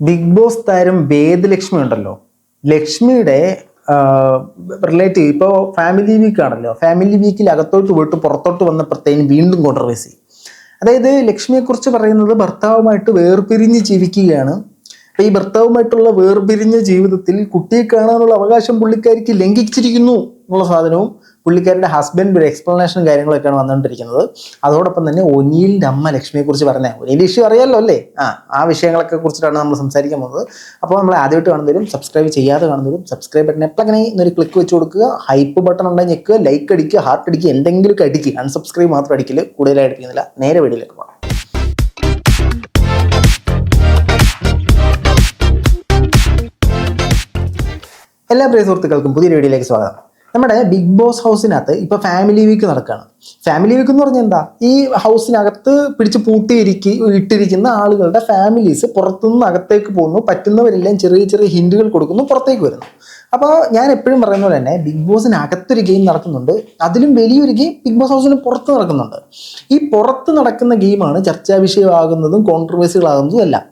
Big boss താരം വേദലക്ഷ്മി ഉണ്ടല്ലോ. ലക്ഷ്മിയുടെ റിലേറ്റീവ് ഇപ്പോൾ ഫാമിലി വീക്ക് ആണല്ലോ. ഫാമിലി വീക്കിൽ അകത്തോട്ട് പോയിട്ട് പുറത്തോട്ട് വന്നപ്പോഴത്തേനും വീണ്ടും കോൺട്രവേഴ്സി അതായത് ലക്ഷ്മിയെക്കുറിച്ച് പറയുന്നത് ഭർത്താവുമായിട്ട് വേർപിരിഞ്ഞ് ജീവിക്കുകയാണ്. അപ്പോൾ ഈ ഭർത്താവുമായിട്ടുള്ള വേർപിരിഞ്ഞ ജീവിതത്തിൽ കുട്ടിയെ കാണാനുള്ള അവകാശം പുള്ളിക്കാരിക്ക് ലംഘിച്ചിരിക്കുന്നു എന്നുള്ള സാധനവും പുള്ളിക്കാരുടെ ഹസ്ബൻഡ് ഒരു എക്സ്പ്ലനേഷനും കാര്യങ്ങളൊക്കെയാണ് വന്നുകൊണ്ടിരിക്കുന്നത്. അതോടൊപ്പം തന്നെ ഒനിയിലിന്റെ അമ്മ ലക്ഷ്മിയെക്കുറിച്ച് പറഞ്ഞ. ഒനീലിന്റെ ഇഷ്യൂ അറിയാമല്ലോ അല്ലേ? ആ ആ വിഷയങ്ങളൊക്കെ കുറിച്ചിട്ടാണ് നമ്മൾ സംസാരിക്കാൻ പോകുന്നത്. അപ്പോൾ നമ്മൾ ആദ്യമായിട്ട് കാണുന്നവരും സബ്സ്ക്രൈബ് ചെയ്യാതെ കാണുന്നവരും സബ്സ്ക്രൈബ് ബട്ടൺ എപ്പോഴങ്ങനെ ഇന്നൊരു ക്ലിക്ക് വെച്ച് കൊടുക്കുക. ഹൈപ്പ് ബട്ടൺ ഉണ്ടെങ്കിൽ ഞെക്കുക ലൈക്ക് അടിക്കുക ഹാർട്ട് അടിക്കുക എന്തെങ്കിലുമൊക്കെ അടിക്കുക. അൺസബ്സ്ക്രൈബ് മാത്രം അടിക്കില്ല കൂടുതലായി അടിക്കുന്നില്ല നേരെ വീഡിയോയിലേക്ക് പോകാം. എല്ലാ പ്രിയ സുഹൃത്തുക്കൾക്കും പുതിയൊരു വീഡിയോയിലേക്ക് സ്വാഗതം. നമ്മുടെ ബിഗ് ബോസ് ഹൗസിനകത്ത് ഇപ്പോൾ ഫാമിലി വീക്ക് നടക്കുകയാണ്. ഫാമിലി വീക്ക് എന്ന് പറഞ്ഞാൽ എന്താ? ഈ ഹൗസിനകത്ത് പിടിച്ച് പൂട്ടിയിരിക്കി ഇട്ടിരിക്കുന്ന ആളുകളുടെ ഫാമിലീസ് പുറത്തുനിന്ന് അകത്തേക്ക് പോകുന്നു പറ്റുന്നവരെല്ലാം ചെറിയ ചെറിയ ഹിൻഡുകൾ കൊടുക്കുന്നു പുറത്തേക്ക് വരുന്നു. അപ്പോൾ ഞാൻ എപ്പോഴും പറയുന്ന പോലെ തന്നെ ബിഗ് ബോസിനകത്തൊരു ഗെയിം നടക്കുന്നുണ്ട്. അതിലും വലിയൊരു ഗെയിം ബിഗ് ബോസ് ഹൗസിന് പുറത്ത് നടക്കുന്നുണ്ട്. ഈ പുറത്ത് നടക്കുന്ന ഗെയിമാണ് ചർച്ചാ വിഷയമാകുന്നതും കോൺട്രവേഴ്സികളാകുന്നതും എല്ലാം.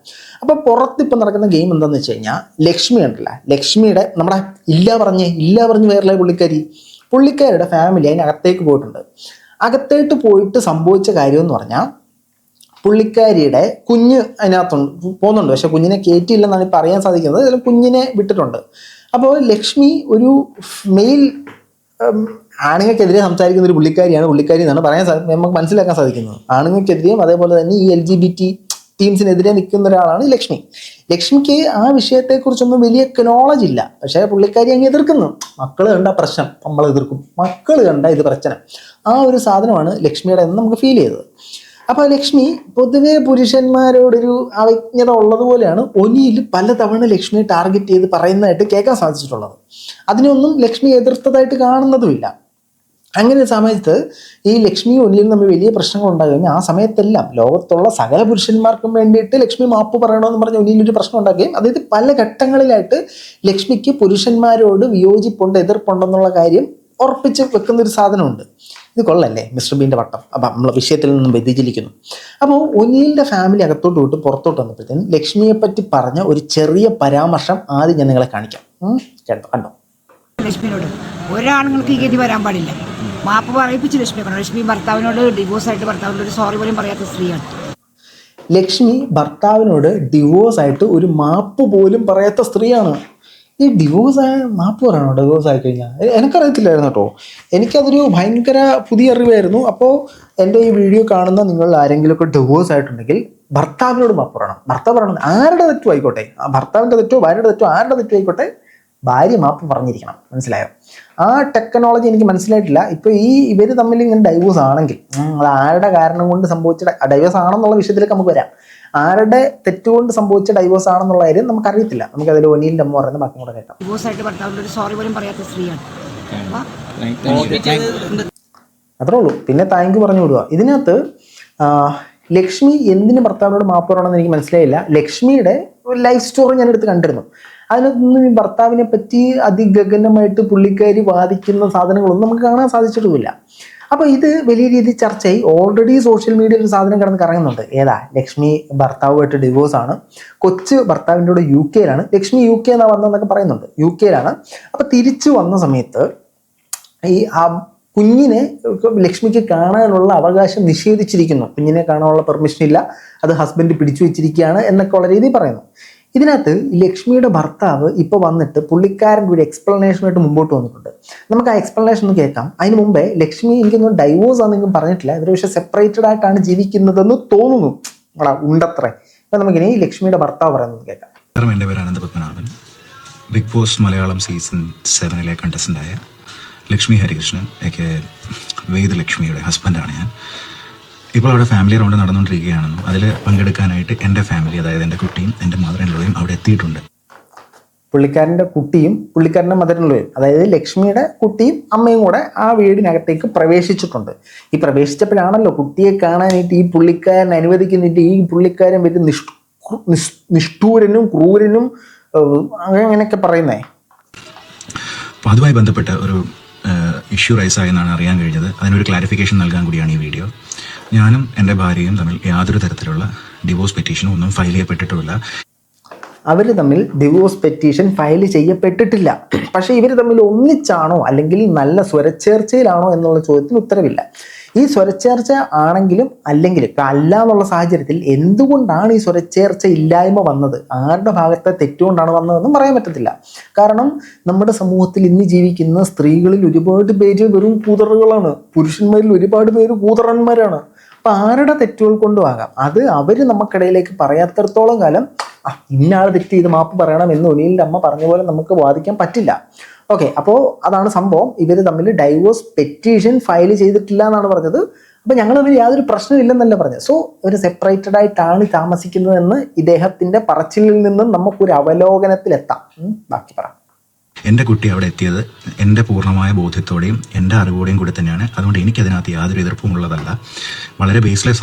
അപ്പോൾ പുറത്ത് ഇപ്പം നടക്കുന്ന ഗെയിം എന്താണെന്ന് വെച്ച് കഴിഞ്ഞാൽ ലക്ഷ്മി ഉണ്ടല്ല ലക്ഷ്മിയുടെ നമ്മുടെ ഇല്ല പറഞ്ഞ് ഇല്ല പറഞ്ഞ് വേറെ പുള്ളിക്കാരി. പുള്ളിക്കാരുടെ ഫാമിലി അതിനകത്തേക്ക് പോയിട്ടുണ്ട്. അകത്തേട്ട് പോയിട്ട് സംഭവിച്ച കാര്യം എന്ന് പറഞ്ഞാൽ പുള്ളിക്കാരിയുടെ കുഞ്ഞ് അതിനകത്തുണ്ട് പോകുന്നുണ്ട്. പക്ഷെ കുഞ്ഞിനെ കയറ്റിയില്ലെന്നാണ് ഇപ്പോൾ അറിയാൻ സാധിക്കുന്നത്. അതിൽ കുഞ്ഞിനെ വിട്ടിട്ടുണ്ട്. അപ്പോൾ ലക്ഷ്മി ഒരു മെയിൽ ആണുങ്ങൾക്കെതിരെ സംസാരിക്കുന്ന ഒരു പുള്ളിക്കാരിയാണ് പുള്ളിക്കാരി എന്നാണ് പറയാൻ നമുക്ക് മനസ്സിലാക്കാൻ സാധിക്കുന്നത്. ആണുങ്ങൾക്കെതിരെയും അതേപോലെ തന്നെ ഈ എൽ ജി ബി ടി ടീംസിനെതിരെ നിൽക്കുന്ന ഒരാളാണ് ലക്ഷ്മി. ലക്ഷ്മിക്ക് ആ വിഷയത്തെക്കുറിച്ചൊന്നും വലിയ നോളജ് ഇല്ല. പക്ഷേ പുള്ളിക്കാരി അങ്ങ് എതിർക്കുന്നു. മക്കൾ കണ്ട പ്രശ്നം നമ്മൾ എതിർക്കും. മക്കൾ കണ്ട ഇത് പ്രശ്നം. ആ ഒരു സാധനമാണ് ലക്ഷ്മിയുടെ എന്ന് നമുക്ക് ഫീൽ ചെയ്തത്. അപ്പോൾ ലക്ഷ്മി പൊതുവെ പുരുഷന്മാരോടൊരു അവജ്ഞത ഉള്ളതുപോലെയാണ് ഒനിയിൽ പലതവണ ലക്ഷ്മിയെ ടാർഗറ്റ് ചെയ്ത് പറയുന്നതായിട്ട് കേൾക്കാൻ സാധിച്ചിട്ടുള്ളത്. അതിനൊന്നും ലക്ഷ്മി എതിർത്തതായിട്ട് കാണുന്നതുമില്ല. അങ്ങനെ സമയത്ത് ഈ ലക്ഷ്മി ഒനിയും തമ്മിൽ വലിയ പ്രശ്നങ്ങൾ ഉണ്ടാകുകയും ആ സമയത്തെല്ലാം ലോകത്തുള്ള സകല പുരുഷന്മാർക്കും വേണ്ടിയിട്ട് ലക്ഷ്മി മാപ്പ് പറയണമെന്ന് പറഞ്ഞ് ഒനിയിൽ ഒരു പ്രശ്നം ഉണ്ടാക്കുകയും അതായത് പല ഘട്ടങ്ങളിലായിട്ട് ലക്ഷ്മിക്ക് പുരുഷന്മാരോട് വിയോജിപ്പുണ്ട് എതിർപ്പുണ്ടെന്നുള്ള കാര്യം ഉറപ്പിച്ച് വെക്കുന്ന ഒരു സാധനമുണ്ട്. ഇത് കൊള്ളല്ലേ മിസ്റ്റർ ബീന്റെ വട്ടം? അപ്പം നമ്മൾ വിഷയത്തിൽ നിന്നും വ്യതിചലിക്കുന്നു. അപ്പോൾ ഒനിലിന്റെ ഫാമിലി അകത്തോട്ട് വിട്ട് പുറത്തോട്ട് വന്നപ്പോഴത്തേനും ലക്ഷ്മിയെപ്പറ്റി പറഞ്ഞ ഒരു ചെറിയ പരാമർശം ആദ്യം ഞാൻ നിങ്ങളെ കാണിക്കാം. കേട്ടോ കണ്ടോ? ലക്ഷ്മിനോട്. ഒരാണുങ്ങൾക്ക് ഈ ഗതി വരാൻ പാടില്ല. മാപ്പ് പറയിപ്പിച്ച് ലക്ഷ്മി ലക്ഷ്മി ഭർത്താവിനോട് ഡിവോഴ്സ് ആയിട്ട് ഭർത്താവിനോട് ഒരു സോറി പോലും പറയാത്ത സ്ത്രീയാണ്. ലക്ഷ്മി ഭർത്താവിനോട് ഡിവോഴ്സ് ആയിട്ട് ഒരു മാപ്പ് പോലും പറയാത്ത സ്ത്രീയാണ്. ഈ ഡിവോഴ്സ് ആയ മാപ്പ് പറയണോ ഡിവോഴ്സ് ആയി കഴിഞ്ഞാൽ എനിക്കറിയത്തില്ലായിരുന്നു കേട്ടോ. എനിക്കതൊരു ഭയങ്കര പുതിയ അറിവായിരുന്നു. അപ്പോൾ എന്റെ ഈ വീഡിയോ കാണുന്ന നിങ്ങൾ ആരെങ്കിലുമൊക്കെ ഡിവോഴ്സ് ആയിട്ടുണ്ടെങ്കിൽ ഭർത്താവിനോട് മാപ്പ് പറയണം. ഭർത്താവ് പറയണം ആരുടെ തെറ്റോ ആയിക്കോട്ടെ? ആ ഭർത്താവിന്റെ തെറ്റോ ഭാര്യയുടെ തെറ്റോ ആരുടെ തെറ്റോ ആയിക്കോട്ടെ? ഭാര്യ മാപ്പ് പറഞ്ഞിരിക്കണം. മനസ്സിലായോ? ആ ടെക്നോളജി എനിക്ക് മനസ്സിലായിട്ടില്ല. ഇപ്പൊ ഈ ഇവർ തമ്മിൽ ഇങ്ങനെ ഡൈവേഴ്സ് ആണെങ്കിൽ അത് ആരുടെ കാരണം കൊണ്ട് സംഭവിച്ച ഡൈവേഴ്സ് ആണെന്നുള്ള വിഷയത്തിലേക്ക് നമുക്ക് വരാം. ആരുടെ തെറ്റുകൊണ്ട് സംഭവിച്ച ഡൈവേഴ്സ് ആണെന്നുള്ള കാര്യം നമുക്ക് അറിയത്തില്ല നമുക്ക് അതിൽ ഒനിയിന്റെ അമ്മ പറയുന്ന ബാക്കി കൂടെ കേൾക്കാം. ഡിവോഴ്സ് ആയിട്ട് ഭർത്താവിനോട് ഒരു സോറി പോലും പറയാത്ത സ്ത്രീയാണ്. അപ്പൊ അത്രേ ഉള്ളൂ. പിന്നെ താങ്ക് യു പറഞ്ഞു വിടുക. ഇതിനകത്ത് ലക്ഷ്മി എന്തിന് ഭർത്താവിനോട് മാപ്പ് പറയണമെന്ന് എനിക്ക് മനസ്സിലായില്ല. ലക്ഷ്മിയുടെ ലൈഫ് സ്റ്റോറി ഞാൻ എടുത്ത് കണ്ടിരുന്നു. അതിനൊന്നും ഈ ഭർത്താവിനെ പറ്റി അതിഗഗനമായിട്ട് പുള്ളിക്കാരി വാദിക്കുന്ന സാധനങ്ങളൊന്നും നമുക്ക് കാണാൻ സാധിച്ചിട്ടുമില്ല. അപ്പോൾ ഇത് വലിയ രീതിയിൽ ചർച്ചയായി. ഓൾറെഡി സോഷ്യൽ മീഡിയയിൽ ഒരു സാധനം കിടന്ന് കറങ്ങുന്നുണ്ട്. ഏതാ? ലക്ഷ്മി ഭർത്താവുമായിട്ട് ഡിവോഴ്സ് ആണ്. കൊച്ച് ഭർത്താവിന്റെ കൂടെ യു കെയിലാണ് ലക്ഷ്മി യു കെ എന്നാ വന്നതെന്നൊക്കെ പറയുന്നുണ്ട്. യു കെയിലാണ് അപ്പോൾ തിരിച്ചു വന്ന സമയത്ത് ഈ ആ കുഞ്ഞിനെ ലക്ഷ്മിക്ക് കാണാനുള്ള അവകാശം നിഷേധിച്ചിരിക്കുന്നു. കുഞ്ഞിനെ കാണാനുള്ള പെർമിഷൻ ഇല്ല. അത് ഹസ്ബൻഡ് പിടിച്ചു വെച്ചിരിക്കുകയാണ് എന്നൊക്കെ ഉള്ള രീതിയിൽ പറയുന്നു. ഇതിനകത്ത് ലക്ഷ്മിയുടെ ഭർത്താവ് ഇപ്പോൾ വന്നിട്ട് പുള്ളിക്കാരന്റെ ഒരു എക്സ്പ്ലനേഷനായിട്ട് മുമ്പോട്ട് വന്നിട്ടുണ്ട്. നമുക്ക് ആ എക്സ്പ്ലനേഷൻ ഒന്ന് കേൾക്കാം. അതിന് മുമ്പേ ലക്ഷ്മി എനിക്കൊന്നും ഡൈവോഴ്സ് ആണെന്നും പറഞ്ഞിട്ടില്ല. ഇവർ പക്ഷേ സെപ്പറേറ്റഡ് ആയിട്ടാണ് ജീവിക്കുന്നതെന്ന് തോന്നുന്നു. എടാ ഉണ്ടത്രേ. അപ്പം നമുക്കിനി ലക്ഷ്മിയുടെ ഭർത്താവ് പറയുന്നത് കേൾക്കാം. എന്റെ പേര് Anantha Padmanabhan Big Boss Malayalam season സെവനിലെ കണ്ടസ്റ്റന്റായ ലക്ഷ്മി ഹരികൃഷ്ണൻ ഒക്കെ വേദ ലക്ഷ്മിയുടെ ഹസ്ബൻഡാണ് ഞാൻ. ഇപ്പോൾ അവിടെ ഫാമിലി റൗണ്ട് നടന്നുകൊണ്ടിരിക്കുകയാണെന്നും അതിൽ പങ്കെടുക്കാനായിട്ട് എന്റെ ഫാമിലി അതായത് എന്റെ കുട്ടിയും എന്റെ മദറിനുള്ളവരും അവിടെ എത്തിയിട്ടുണ്ട്. പുള്ളിക്കാരന്റെ കുട്ടിയും പുള്ളിക്കാരന്റെ മദറിനുള്ളവരും അതായത് ലക്ഷ്മിയുടെ കുട്ടിയും അമ്മയും കൂടെ ആ വീടിനകത്തേക്ക് പ്രവേശിച്ചിട്ടുണ്ട്. ഈ പ്രവേശിച്ചപ്പോഴാണല്ലോ കുട്ടിയെ കാണാനായിട്ട് ഈ പുള്ളിക്കാരൻ അനുവദിക്കുന്നിട്ട് ഈ പുള്ളിക്കാരൻ വലിയ നിഷ്- നിഷ്ഠൂരനും ക്രൂരനും അങ്ങനെയൊക്കെ പറയുന്നേ. അപ്പോൾ അതുമായി ബന്ധപ്പെട്ട ഒരു ഇഷ്യൂ റൈസ് എന്നാണ് അറിയാൻ കഴിഞ്ഞത്. അതിനൊരു ക്ലാരിഫിക്കേഷൻ നൽകാൻ കൂടിയാണ് ഈ വീഡിയോ ഞാനും എന്റെ ഭാര്യയും തമ്മിൽ യാതൊരു തരത്തിലുള്ള ഡിവോഴ്സ് പെറ്റീഷനും ഒന്നും ഫയൽ ചെയ്യപ്പെട്ടിട്ടുമില്ല. അവർ തമ്മിൽ ഡിവോഴ്സ് പെറ്റീഷൻ ഫയൽ ചെയ്യപ്പെട്ടിട്ടില്ല. പക്ഷേ ഇവർ തമ്മിൽ ഒന്നിച്ചാണോ അല്ലെങ്കിൽ നല്ല സ്വരച്ചേർച്ചയിലാണോ എന്നുള്ള ചോദ്യത്തിന് ഉത്തരവില്ല. ഈ സ്വരച്ചേർച്ച ആണെങ്കിലും അല്ലെങ്കിൽ ഇപ്പം അല്ല എന്നുള്ള സാഹചര്യത്തിൽ എന്തുകൊണ്ടാണ് ഈ സ്വരച്ചേർച്ച ഇല്ലായ്മ വന്നത്? ആരുടെ ഭാഗത്തെ തെറ്റുകൊണ്ടാണ് വന്നതെന്നും പറയാൻ പറ്റത്തില്ല. കാരണം നമ്മുടെ സമൂഹത്തിൽ ഇന്ന് ജീവിക്കുന്ന സ്ത്രീകളിൽ ഒരുപാട് പേര് വെറും കൂതറുകളാണ്. പുരുഷന്മാരിൽ ഒരുപാട് പേര് കൂതറന്മാരാണ്. അപ്പം ആരുടെ തെറ്റുകൾ കൊണ്ടുമാകാം അത് അവർ നമുക്കിടയിലേക്ക് പറയാത്തടത്തോളം കാലം ആ ഇന്നയാൾ തെറ്റ് ചെയ്ത് മാപ്പ് പറയണം എന്ന് ഒനിലിന്റെ അമ്മ പറഞ്ഞ പോലെ നമുക്ക് വാദിക്കാൻ പറ്റില്ല. ഓക്കെ അപ്പോൾ അതാണ് സംഭവം. ഇവർ തമ്മിൽ ഡൈവോഴ്സ് പെറ്റീഷൻ ഫയൽ ചെയ്തിട്ടില്ല എന്നാണ് പറഞ്ഞത്. അപ്പോൾ ഞങ്ങൾ തമ്മിൽ യാതൊരു പ്രശ്നമില്ലെന്നല്ല പറഞ്ഞത്. സോ ഇവർ സെപ്പറേറ്റഡ് ആയിട്ടാണ് താമസിക്കുന്നതെന്ന് ഇദ്ദേഹത്തിന്റെ പറച്ചിലിൽ നിന്നും നമുക്കൊരു അവലോകനത്തിലെത്താം. ബാക്കി പറയാം എന്റെ കുട്ടി അവിടെ എത്തിയത് എന്റെ പൂർണമായ ബോധ്യത്തോടെയും എന്റെ അറിവോടെയും കൂടി തന്നെയാണ്. അതുകൊണ്ട് എനിക്കതിനകത്ത് യാതൊരു എതിർപ്പും ഉള്ളതല്ല. വളരെ ബേസ്ലെസ്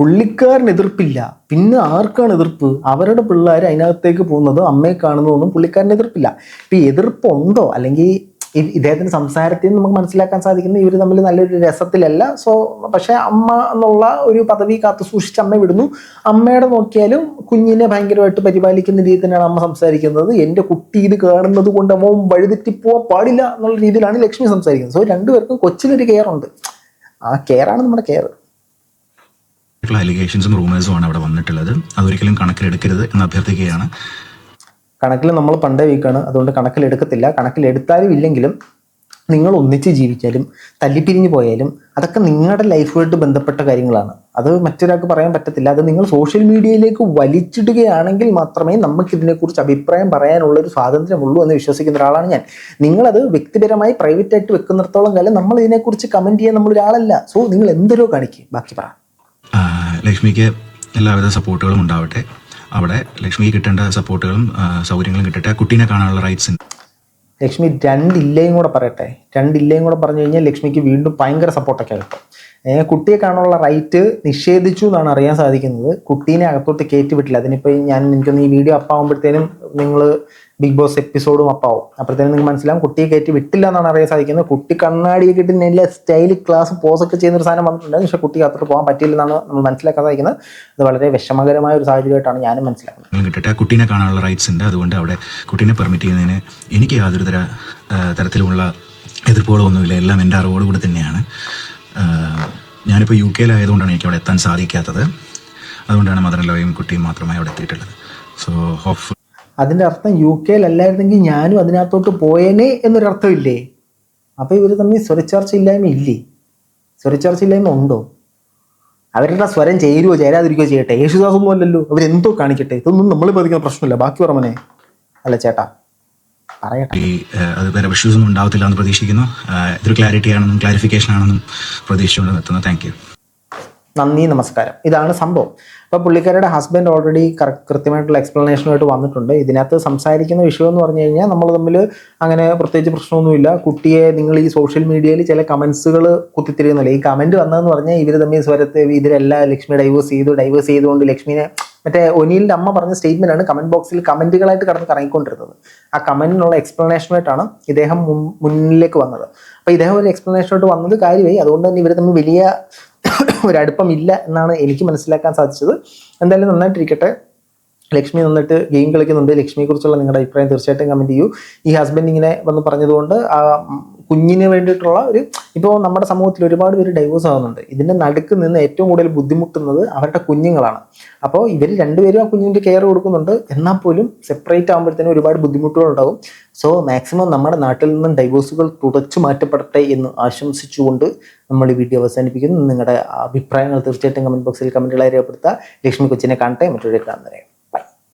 പുള്ളിക്കാരന് എതിർപ്പില്ല പിന്നെ ആർക്കാണ് എതിർപ്പ്? അവരുടെ പിള്ളേർ അതിനകത്തേക്ക് പോകുന്നതും അമ്മയെ കാണുന്നതൊന്നും പുള്ളിക്കാരൻ എതിർപ്പില്ല. ഇപ്പം എതിർപ്പുണ്ടോ? അല്ലെങ്കിൽ ഇദ്ദേഹത്തിന്റെ സംസാരത്തിൽ നിന്ന് നമുക്ക് മനസ്സിലാക്കാൻ സാധിക്കുന്നത് ഇവർ തമ്മിൽ നല്ലൊരു രസത്തിലല്ല. സോ പക്ഷേ അമ്മ എന്നുള്ള ഒരു പദവി കാത്തു സൂക്ഷിച്ച് അമ്മ വിടുന്നു. അമ്മയുടെ നോക്കിയാലും കുഞ്ഞിനെ ഭയങ്കരമായിട്ട് പരിപാലിക്കുന്ന രീതിയിൽ തന്നെയാണ് അമ്മ സംസാരിക്കുന്നത്. എന്റെ കുട്ടി ഇത് കാണുന്നത് കൊണ്ട് അമ്മ വഴിതെറ്റിപ്പോവാൻ പാടില്ല എന്നുള്ള രീതിയിലാണ് ലക്ഷ്മി സംസാരിക്കുന്നത്. സോ രണ്ടുപേർക്കും കൊച്ചിനൊരു കെയർ ഉണ്ട് ആ കെയറാണ് നമ്മുടെ കെയർ. ആയിട്ടുള്ള അലിഗേഷൻസും റൂമേഴ്സും ആണ് അവിടെ വന്നിട്ടുള്ളത്. അതൊരിക്കലും കണക്കിലെടുക്കരുത് എന്ന് അഭ്യർത്ഥിക്കുകയാണ്. കണക്കിൽ നമ്മൾ പണ്ടേ വീക്കാണ് അതുകൊണ്ട് കണക്കിലെടുക്കത്തില്ല. കണക്കിലെടുത്താലും ഇല്ലെങ്കിലും നിങ്ങൾ ഒന്നിച്ച് ജീവിച്ചാലും തല്ലിപ്പിരിഞ്ഞു പോയാലും അതൊക്കെ നിങ്ങളുടെ ലൈഫുമായിട്ട് ബന്ധപ്പെട്ട കാര്യങ്ങളാണ്. അത് മറ്റൊരാൾക്ക് പറയാൻ പറ്റത്തില്ല. അത് നിങ്ങൾ സോഷ്യൽ മീഡിയയിലേക്ക് വലിച്ചിടുകയാണെങ്കിൽ മാത്രമേ നമുക്ക് ഇതിനെക്കുറിച്ച് അഭിപ്രായം പറയാനുള്ള ഒരു സ്വാതന്ത്ര്യമുള്ളൂ എന്ന് വിശ്വസിക്കുന്ന ഒരാളാണ് ഞാൻ. നിങ്ങളത് വ്യക്തിപരമായി പ്രൈവറ്റ് ആയിട്ട് വെക്കുന്നിടത്തോളം കാലം നമ്മൾ ഇതിനെക്കുറിച്ച് കമന്റ് ചെയ്യാൻ നമ്മൾ ഒരാളല്ല സോ നിങ്ങൾ എന്തൊരു കാണിക്കുക ബാക്കി പറ. ആ, ലക്ഷ്മിക്ക് എല്ലാവിധ സപ്പോർട്ടുകളും ഉണ്ടാവട്ടെ. അവിടെ ലക്ഷ്മിക്ക് കിട്ടേണ്ട സപ്പോർട്ടുകളും സൗകര്യങ്ങളും കിട്ടട്ടെ. കുട്ടീനെ കാണാനുള്ള റൈറ്റ്സ് ലക്ഷ്മി രണ്ടില്ലയും കൂടെ പറയട്ടെ. രണ്ടില്ലയും കൂടെ പറഞ്ഞു കഴിഞ്ഞാൽ ലക്ഷ്മിക്ക് വീണ്ടും ഭയങ്കര സപ്പോർട്ടൊക്കെ കിട്ടും കുട്ടിയെ കാണാനുള്ള റൈറ്റ് നിഷേധിച്ചു എന്നാണ് അറിയാൻ സാധിക്കുന്നത്. കുട്ടീനെ അകത്തോട്ട് കയറ്റി വിട്ടില്ല. അതിനിപ്പോൾ ഞാൻ എനിക്കൊന്ന് ഈ വീഡിയോ അപ്പാവുമ്പോഴത്തേനും നിങ്ങൾ ബിഗ് ബോസ് എപ്പിസോഡും അപ്പാവും അപ്പോഴത്തേനും നിങ്ങൾക്ക് മനസ്സിലാവും കുട്ടിയെ കയറ്റി വിട്ടില്ല എന്നാണ് അറിയാൻ സാധിക്കുന്നത്. കുട്ടി കണ്ണാടിയെ കിട്ടി നല്ല സ്റ്റൈൽ ക്ലാസ് പോസൊക്കെ ചെയ്യുന്ന ഒരു സാധനം വന്നിട്ടുണ്ട്. പക്ഷേ കുട്ടിക്ക് അത്ര പോകാൻ പറ്റില്ലെന്നാണ് നമ്മൾ മനസ്സിലാക്കാൻ സാധിക്കുന്നത്. അത് വളരെ വിഷമകരമായ ഒരു സാഹചര്യമായിട്ടാണ് ഞാനും മനസ്സിലാക്കുന്നത്. കിട്ടട്ടെ. കുട്ടീനെ കാണാനുള്ള റൈറ്റ്സ് ഉണ്ട്. അതുകൊണ്ട് അവിടെ കുട്ടീനെ പെർമിറ്റ് ചെയ്യുന്നതിന് എനിക്ക് യാതൊരു തര തരത്തിലുമുള്ള എതിർപ്പുകളൊന്നുമില്ല. എല്ലാം എന്റെ അറിവോടുകൂടി തന്നെയാണ്. ഞാനിപ്പോൾ യു കെയിലായതുകൊണ്ടാണ് എനിക്ക് അവിടെ എത്താൻ സാധിക്കാത്തത്. അതുകൊണ്ടാണ് മദർ ലോയും കുട്ടിയും മാത്രമായി അവിടെ എത്തിയിട്ടുള്ളത്. സോ ഹോപ്പ് അതിന്റെ അർത്ഥം യു കെയിലല്ലായിരുന്നെങ്കിൽ ഞാനും അതിനകത്തോട്ട് പോയേനെ എന്നൊരർത്ഥം ഇല്ലേ അപ്പോൾ ഇവർ തമ്മിൽ സ്വരച്ചേർച്ച ഇല്ലായ്മ ഇല്ലേ സ്വരച്ചേർച്ച ഇല്ലായ്മ ഉണ്ടോ അവരുടെ സ്വരം ചേരുവോ ചേരാതിരിക്കുകയോ ചെയ്യട്ടെ? യേശുദാസൊന്നും അല്ലല്ലോ. അവരെന്തോ കാണിക്കട്ടെ? ഇതൊന്നും നമ്മൾ പതിക്കുന്ന പ്രശ്നമില്ല. ബാക്കി പറമനെ അല്ല ചേട്ടാ. അത് വേറെ ഇഷ്യൂസ് ഒന്നും ഉണ്ടാവത്തില്ല എന്ന് പ്രതീക്ഷിക്കുന്നു. ഇതൊരു ക്ലാരിറ്റി ആണെന്നും ക്ലാരിഫിക്കേഷൻ ആണെന്നും പ്രതീക്ഷിച്ചുകൊണ്ട് നിർത്തുന്നു. താങ്ക് യു നന്ദി നമസ്കാരം. ഇതാണ് സംഭവം. അപ്പോൾ പുള്ളിക്കാരുടെ ഹസ്ബൻഡ് ഓൾറെഡി കൃത്യമായിട്ടുള്ള എക്സ്പ്ലനേഷനുമായിട്ട് വന്നിട്ടുണ്ട്. ഇതിനകത്ത് സംസാരിക്കുന്ന വിഷയം എന്ന് പറഞ്ഞു കഴിഞ്ഞാൽ നമ്മൾ തമ്മിൽ അങ്ങനെ പ്രത്യേകിച്ച് പ്രശ്നമൊന്നുമില്ല. കുട്ടിയെ നിങ്ങൾ ഈ സോഷ്യൽ മീഡിയയിൽ ചില കമൻസുകൾ കുത്തിത്തിരിയുന്നില്ല ഈ കമന്റ് വന്നതെന്ന് പറഞ്ഞാൽ ഇവർ തമ്മിൽ സ്വരത്തെ ഇതിലെല്ലാം ലക്ഷ്മി ഡൈവേഴ്സ് ചെയ്തു ഡൈവേഴ്സ് ചെയ്തുകൊണ്ട് ലക്ഷ്മിനെ മറ്റേ ഒനിലിന്റെ അമ്മ പറഞ്ഞ സ്റ്റേറ്റ്മെന്റ് ആണ് കമന്റ് ബോക്സിൽ കമന്റുകളായിട്ട് കടന്ന് കറങ്ങിക്കൊണ്ടിരുന്നത്. ആ കമന്റിനുള്ള എക്സ്പ്ലനേഷനായിട്ടാണ് ഇദ്ദേഹം മുന്നിലേക്ക് വന്നത്. അപ്പോൾ ഇദ്ദേഹം ഒരു എക്സ്പ്ലനേഷനായിട്ട് വന്നത് കാര്യമായി. അതുകൊണ്ട് തന്നെ ഇവർ തമ്മിൽ വലിയ ഒരു അടുപ്പമില്ല എന്നാണ് എനിക്ക് മനസ്സിലാക്കാൻ സാധിച്ചത്. എന്തായാലും നന്നായിട്ടിരിക്കട്ടെ. ലക്ഷ്മി നിന്നിട്ട് ഗെയിം കളിക്കുന്നുണ്ട്. ലക്ഷ്മിയെക്കുറിച്ചുള്ള നിങ്ങളുടെ അഭിപ്രായം തീർച്ചയായിട്ടും കമന്റ് ചെയ്യൂ. ഈ ഹസ്ബൻഡ് ഇങ്ങനെ വന്ന് പറഞ്ഞതുകൊണ്ട് ആ കുഞ്ഞിന് വേണ്ടിയിട്ടുള്ള ഒരു ഇപ്പോൾ നമ്മുടെ സമൂഹത്തിൽ ഒരുപാട് പേര് ഡൈവേഴ്സ് ആകുന്നുണ്ട് ഇതിന്റെ നടുക്ക് നിന്ന് ഏറ്റവും കൂടുതൽ ബുദ്ധിമുട്ടുന്നത് അവരുടെ കുഞ്ഞുങ്ങളാണ്. അപ്പോൾ ഇവർ രണ്ടുപേരും ആ കുഞ്ഞിന്റെ കെയർ കൊടുക്കുന്നുണ്ട്. എന്നാൽ പോലും സെപ്പറേറ്റ് ആകുമ്പോഴത്തേനും ഒരുപാട് ബുദ്ധിമുട്ടുകൾ ഉണ്ടാകും. സോ മാക്സിമം നമ്മുടെ നാട്ടിൽ നിന്നും ഡൈവേഴ്സുകൾ തുടച്ചു മാറ്റപ്പെടട്ടെ എന്ന് ആശംസിച്ചുകൊണ്ട് നമ്മൾ ഈ വീഡിയോ അവസാനിപ്പിക്കുന്നു. നിങ്ങളുടെ അഭിപ്രായങ്ങൾ തീർച്ചയായിട്ടും കമന്റ് ബോക്സിൽ കമന്റുകളായി രേഖപ്പെടുത്തുക. ലക്ഷ്മി കൊച്ചിനെ കാണട്ടെ. മറ്റൊരു കാണുന്നവരെ.